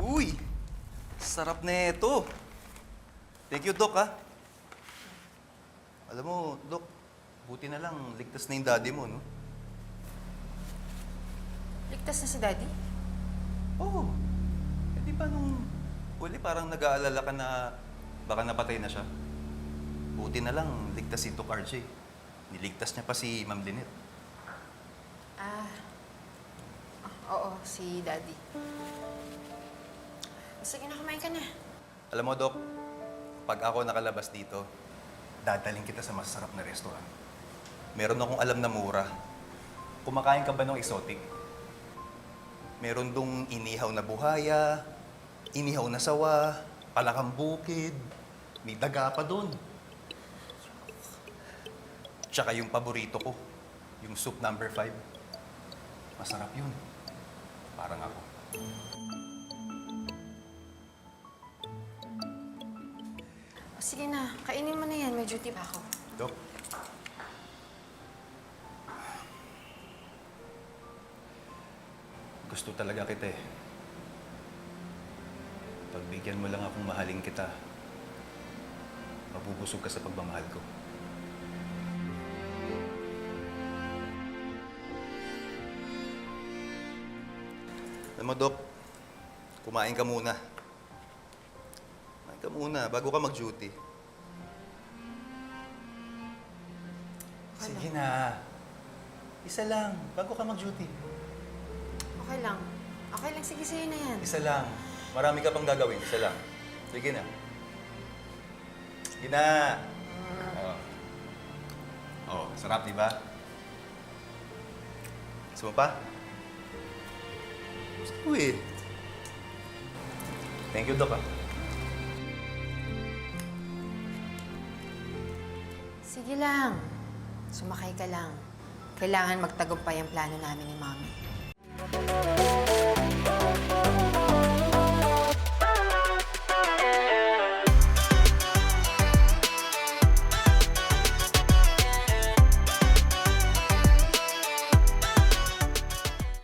Uy! Sarap na ito. Thank you, Doc, ha? Alam mo, Doc, buti na lang ligtas na yung daddy mo, no? Ligtas na si Daddy? Oo. Oh. Eh, di ba nung huli parang nag-aalala ka na baka napatay na siya? Buti na lang ligtas si Doc RJ. Niligtas niya pa si Ma'am Lynette. Ah. ah, oo, si Daddy. Sige na, kumain ka na. Alam mo, Doc, pag ako nakalabas dito, dadaling kita sa masarap na restaurant. Meron akong alam na mura. Kumakain ka ba ng exotic? Meron dong inihaw na buhaya, inihaw na sawa, palakang bukid, may daga pa doon. Tsaka yung paborito ko, yung soup number 5. Masarap yun. Parang ako. Sige na, kainin mo na yan. May duty pa ako. Dok. Gusto talaga kita eh. Pagbigyan mo lang akong mahalin kita, mabubusog ka sa pagmamahal ko. Alam mo, Dok, kumain ka muna. Muna bago ka mag-duty. Sige na. Isa lang, bago ka mag-duty. Okay lang. Okay lang, sige sa'yo na yan. Isa lang. Marami ka pang gagawin. Isa lang. Sige na. Sige na. Oo. Oh, sarap, di ba? Gusto mo pa? Gusto ko eh. Thank you, Doc. ah. Sige lang. Sumakay ka lang. Kailangan magtagumpay ang plano namin ni Mami.